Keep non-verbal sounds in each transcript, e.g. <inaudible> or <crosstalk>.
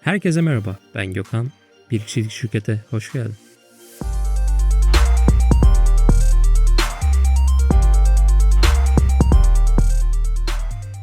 Herkese merhaba, ben Gökhan. Bir kişilik şirkete hoş geldin.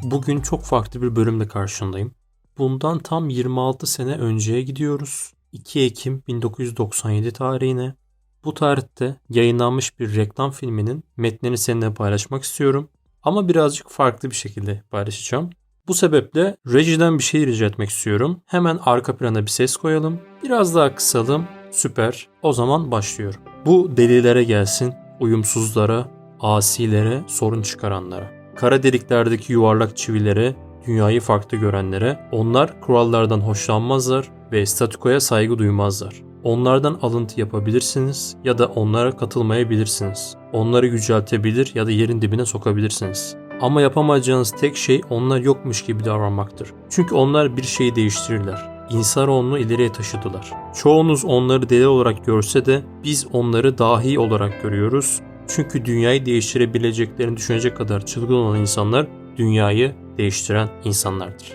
Bugün çok farklı bir bölümle karşındayım. Bundan tam 26 sene önceye gidiyoruz. 2 Ekim 1997 tarihine. Bu tarihte yayınlanmış bir reklam filminin metnini seninle paylaşmak istiyorum. Ama birazcık farklı bir şekilde paylaşacağım. Bu sebeple rejiden bir şey rica etmek istiyorum. Hemen arka plana bir ses koyalım. Biraz daha kısalım. Süper. O zaman başlıyorum. Bu delilere gelsin, uyumsuzlara, asilere, sorun çıkaranlara. Kara deliklerdeki yuvarlak çivilere, dünyayı farklı görenlere, onlar kurallardan hoşlanmazlar ve statükoya saygı duymazlar. Onlardan alıntı yapabilirsiniz ya da onlara katılmayabilirsiniz. Onları yüceltebilir ya da yerin dibine sokabilirsiniz. Ama yapamayacağınız tek şey onlar yokmuş gibi davranmaktır. Çünkü onlar bir şeyi değiştirirler. İnsanoğlunu ileriye taşıdılar. Çoğunuz onları deli olarak görse de biz onları dahi olarak görüyoruz. Çünkü dünyayı değiştirebileceklerini düşünecek kadar çılgın olan insanlar dünyayı değiştiren insanlardır.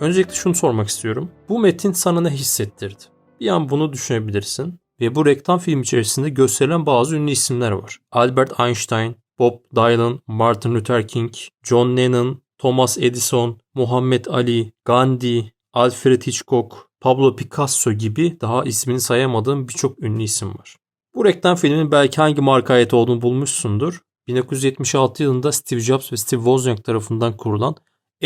Öncelikle şunu sormak istiyorum. Bu metin sana ne hissettirdi? Bir an bunu düşünebilirsin. Ve bu reklam film içerisinde gösterilen bazı ünlü isimler var. Albert Einstein, Bob Dylan, Martin Luther King, John Lennon, Thomas Edison, Muhammed Ali, Gandhi, Alfred Hitchcock, Pablo Picasso gibi daha ismini sayamadığım birçok ünlü isim var. Bu reklam filminin belki hangi marka ait olduğunu bulmuşsundur. 1976 yılında Steve Jobs ve Steve Wozniak tarafından kurulan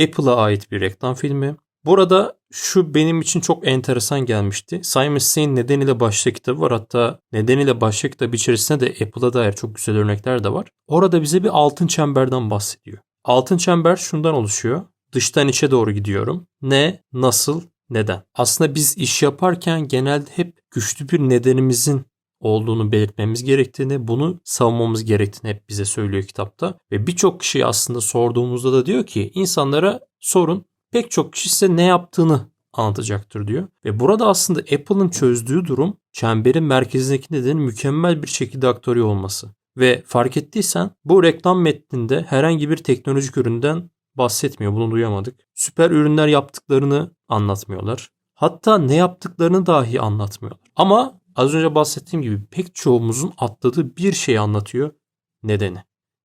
Apple'a ait bir reklam filmi. Burada şu benim için çok enteresan gelmişti. Simon Sinek nedeniyle başlık kitabı var. Hatta nedeniyle başlık kitabı içerisinde de Apple'a dair çok güzel örnekler de var. Orada bize bir altın çemberden bahsediyor. Altın çember şundan oluşuyor. Dıştan içe doğru gidiyorum. Ne, nasıl, neden? Aslında biz iş yaparken genelde hep güçlü bir nedenimizin olduğunu belirtmemiz gerektiğini, bunu savunmamız gerektiğini hep bize söylüyor kitapta. Ve birçok kişiyi aslında sorduğumuzda da diyor ki insanlara sorun pek çok kişi size ne yaptığını anlatacaktır diyor. Ve burada aslında Apple'ın çözdüğü durum çemberin merkezindeki nedenin mükemmel bir şekilde aktarıyor olması. Ve fark ettiysen bu reklam metninde herhangi bir teknolojik üründen bahsetmiyor. Bunu duyamadık. Süper ürünler yaptıklarını anlatmıyorlar. Hatta ne yaptıklarını dahi anlatmıyorlar. Ama az önce bahsettiğim gibi pek çoğumuzun atladığı bir şey anlatıyor. Nedeni.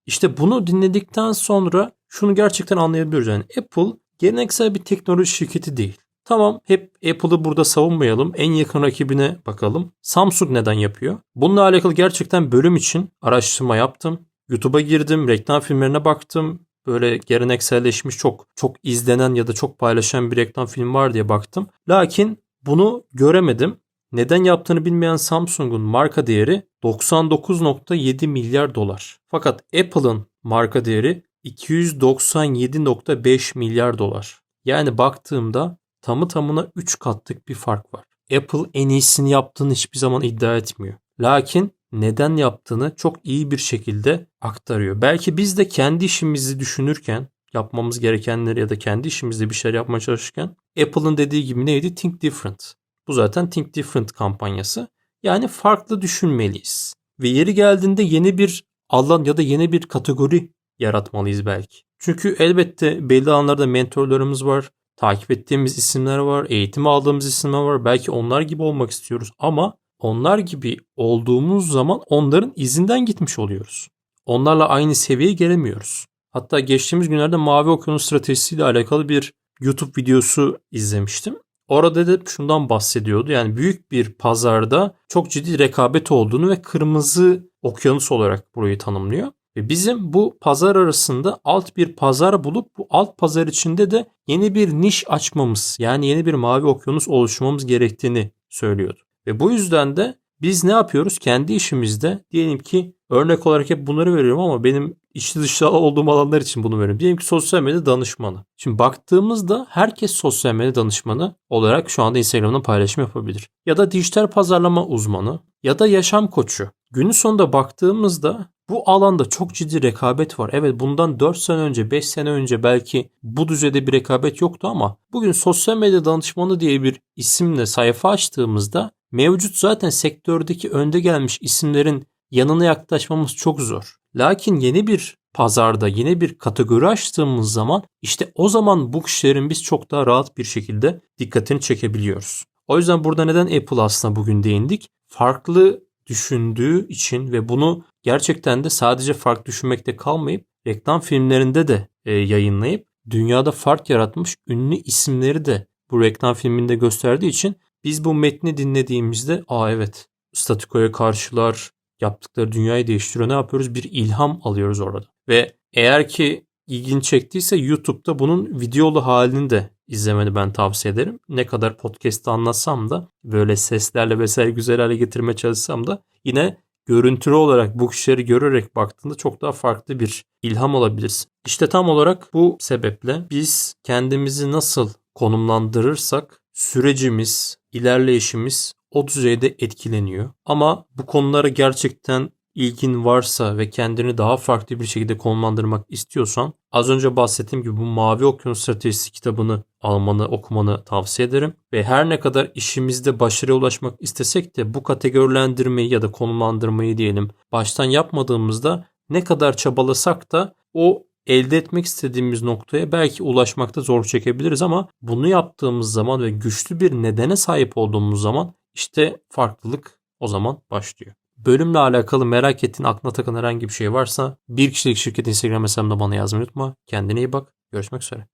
İşte bunu dinledikten sonra şunu gerçekten anlayabiliyoruz. Yani Apple geleneksel bir teknoloji şirketi değil. Tamam hep Apple'ı burada savunmayalım. En yakın rakibine bakalım. Samsung neden yapıyor? Bununla alakalı gerçekten bölüm için araştırma yaptım. YouTube'a girdim, reklam filmlerine baktım. Böyle gelenekselleşmiş çok çok izlenen ya da çok paylaşan bir reklam film var diye baktım. Lakin bunu göremedim. Neden yaptığını bilmeyen Samsung'un marka değeri 99.7 milyar dolar. Fakat Apple'ın marka değeri 297.5 milyar dolar. Yani baktığımda tamı tamına 3 katlık bir fark var. Apple en iyisini yaptığını hiçbir zaman iddia etmiyor. Lakin neden yaptığını çok iyi bir şekilde aktarıyor. Belki biz de kendi işimizi düşünürken yapmamız gerekenleri ya da kendi işimizde bir şeyler yapmaya çalışırken Apple'ın dediği gibi neydi? Think Different. Bu zaten Think Different kampanyası. Yani farklı düşünmeliyiz. Ve yeri geldiğinde yeni bir alan ya da yeni bir kategori yaratmalıyız belki. Çünkü elbette belli alanlarda mentorlarımız var. Takip ettiğimiz isimler var. Eğitim aldığımız isimler var. Belki onlar gibi olmak istiyoruz ama onlar gibi olduğumuz zaman onların izinden gitmiş oluyoruz. Onlarla aynı seviyeye gelemiyoruz. Hatta geçtiğimiz günlerde Mavi Okyanus stratejisiyle alakalı bir YouTube videosu izlemiştim. Orada da şundan bahsediyordu. Yani büyük bir pazarda çok ciddi rekabet olduğunu ve kırmızı okyanus olarak burayı tanımlıyor. Ve bizim bu pazar arasında alt bir pazar bulup bu alt pazar içinde de yeni bir niş açmamız yani yeni bir mavi okyanus oluşturmamız gerektiğini söylüyordu. Ve bu yüzden de biz ne yapıyoruz? Kendi işimizde diyelim ki örnek olarak hep bunları veriyorum ama benim içli dışlı <laughs> olduğum alanlar için bunu veriyorum. Diyelim ki sosyal medya danışmanı. Şimdi baktığımızda herkes sosyal medya danışmanı olarak şu anda Instagram'da paylaşım yapabilir. Ya da dijital pazarlama uzmanı ya da yaşam koçu. Günün sonunda baktığımızda bu alanda çok ciddi rekabet var. Evet bundan 4 sene önce 5 sene önce belki bu düzeyde bir rekabet yoktu ama bugün sosyal medya danışmanı diye bir isimle sayfa açtığımızda mevcut zaten sektördeki önde gelmiş isimlerin yanına yaklaşmamız çok zor. Lakin yeni bir pazarda yine bir kategori açtığımız zaman işte o zaman bu kişilerin biz çok daha rahat bir şekilde dikkatini çekebiliyoruz. O yüzden burada neden Apple aslında bugün değindik? Farklı düşündüğü için ve bunu gerçekten de sadece farklı düşünmekte kalmayıp reklam filmlerinde de e, yayınlayıp dünyada fark yaratmış ünlü isimleri de bu reklam filminde gösterdiği için biz bu metni dinlediğimizde aa evet statikoya karşılar yaptıkları dünyayı değiştiriyor. Ne yapıyoruz? Bir ilham alıyoruz orada. Ve eğer ki ilgini çektiyse YouTube'da bunun videolu halini de izlemeni ben tavsiye ederim. Ne kadar podcast'ta anlatsam da böyle seslerle vesaire güzel hale getirmeye çalışsam da yine görüntülü olarak bu kişileri görerek baktığında çok daha farklı bir ilham alabilirsin. İşte tam olarak bu sebeple biz kendimizi nasıl konumlandırırsak sürecimiz, ilerleyişimiz o düzeyde etkileniyor. Ama bu konulara gerçekten ilgin varsa ve kendini daha farklı bir şekilde konumlandırmak istiyorsan az önce bahsettiğim gibi bu Mavi Okyanus Stratejisi kitabını almanı, okumanı tavsiye ederim. Ve her ne kadar işimizde başarıya ulaşmak istesek de bu kategorilendirmeyi ya da konumlandırmayı diyelim baştan yapmadığımızda ne kadar çabalasak da o elde etmek istediğimiz noktaya belki ulaşmakta zor çekebiliriz ama bunu yaptığımız zaman ve güçlü bir nedene sahip olduğumuz zaman işte farklılık o zaman başlıyor. Bölümle alakalı merak ettiğin aklına takılan herhangi bir şey varsa bir kişilik şirket Instagram hesabımda bana yazmayı unutma. Kendine iyi bak. Görüşmek üzere.